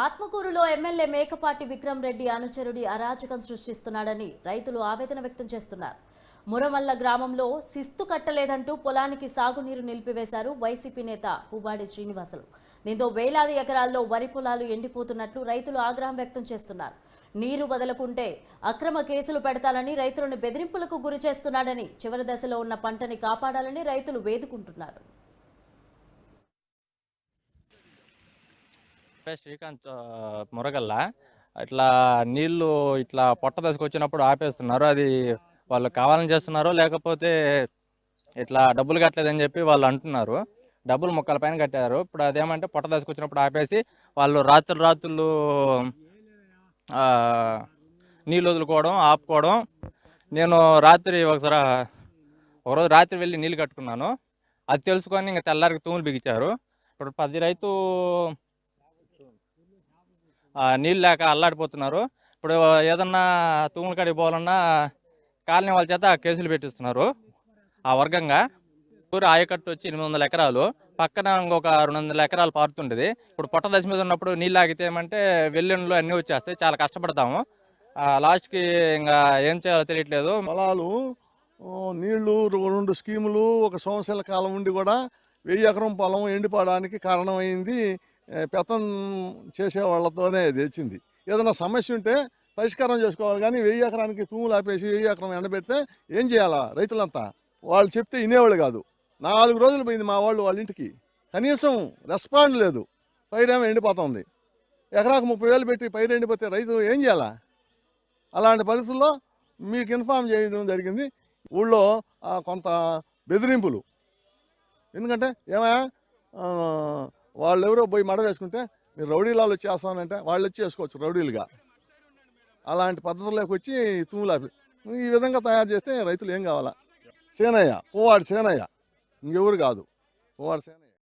ఆత్మకూరులో ఎమ్మెల్యే మేకపాటి విక్రమ్ రెడ్డి అనుచరుడి అరాచకం సృష్టిస్తున్నాడని రైతులు ఆవేదన వ్యక్తం చేస్తున్నారు. మురమల్ల గ్రామంలో శిస్తు కట్టలేదంటూ పొలానికి సాగునీరు నిలిపివేశారు వైసీపీ నేత పూబాడి శ్రీనివాసులు. దీంతో వేలాది ఎకరాల్లో వరి పొలాలు ఎండిపోతున్నట్లు రైతులు ఆగ్రహం వ్యక్తం చేస్తున్నారు. నీరు వదలకుంటే అక్రమ కేసులు పెడతానని రైతులను బెదిరింపులకు గురి చేస్తున్నాడని చివరి దశలో ఉన్న పంటని కాపాడాలని రైతులు వేదుకుంటున్నారు. శ్రీకాంత్ మురగల్ల. ఇట్లా నీళ్ళు ఇట్లా పొట్ట దశకు వచ్చినప్పుడు ఆపేస్తున్నారు. అది వాళ్ళు కావాలని చేస్తున్నారు లేకపోతే ఇట్లా డబ్బులు కట్టలేదని చెప్పి వాళ్ళు అంటున్నారు. డబ్బులు మొక్కల పైన కట్టారు. ఇప్పుడు అదేమంటే పొట్ట దశకు వచ్చినప్పుడు ఆపేసి వాళ్ళు రాత్రులు రాత్రులు నీళ్ళు వదులుకోవడం ఆపుకోవడం. నేను రాత్రి ఒకసారి ఒకరోజు రాత్రి వెళ్ళి నీళ్ళు కట్టుకున్నాను. అది తెలుసుకొని ఇంకా తెల్లారికి తూములు బిగించారు. ఇప్పుడు పది రైతు నీళ్ళు లేక అల్లాడిపోతున్నారు. ఇప్పుడు ఏదన్నా తూముల కాడికి పోవాలన్నా కాలనీ వాళ్ళ చేత కేసులు పెట్టిస్తున్నారు ఆ వర్గంగా. ఊరు ఆయకట్టు వచ్చి ఎనిమిది వందల ఎకరాలు. పక్కన ఇంకొక రెండు వందల ఎకరాలు పారుతుండేది ఇప్పుడు పొట్ట దశ మీద ఉన్నప్పుడు నీళ్ళు ఆగితే ఏమంటే వెల్లుండ్లు అన్నీ వచ్చేస్తాయి. చాలా కష్టపడతాము. లాస్ట్కి ఇంకా ఏం చేయాలో తెలియట్లేదు. పొలాలు నీళ్ళు రెండు స్కీములు ఒక సంవత్సరాల కాలం ఉండి కూడా వెయ్యి ఎకరం పొలం ఎండిపోవడానికి కారణమైంది పెత్తం చేసే వాళ్ళతోనే తెచ్చింది. ఏదైనా సమస్య ఉంటే పరిష్కారం చేసుకోవాలి. కానీ వెయ్యి ఎకరానికి తూములు ఆపేసి వెయ్యి ఎకరం ఎండబెడితే ఏం చేయాలా రైతులంతా? వాళ్ళు చెప్తే వినేవాళ్ళు కాదు. నాలుగు రోజులు పోయింది మా వాళ్ళు వాళ్ళ ఇంటికి. కనీసం రెస్పాండ్ లేదు. పైరేమో ఎండిపోతుంది. ఎకరాకు ముప్పై వేలు పెట్టి పైరు ఎండిపోతే రైతు ఏం చేయాలా? అలాంటి పరిస్థితుల్లో మీకు ఇన్ఫామ్ చేయడం జరిగింది. ఊళ్ళో కొంత బెదిరింపులు. ఎందుకంటే ఏమయ్యా వాళ్ళు ఎవరో పోయి మడ వేసుకుంటే మీరు రౌడీలాలు వచ్చేస్తానంటే వాళ్ళు వచ్చి వేసుకోవచ్చు రౌడీలుగా. అలాంటి పద్ధతుల్లోకి వచ్చి తూములాపి ఈ విధంగా తయారు చేస్తే రైతులు ఏం కావాలా? సేనయ్య పోవాడు సేనయ్య. ఇంకెవరు కాదు. పువ్వాడి సేన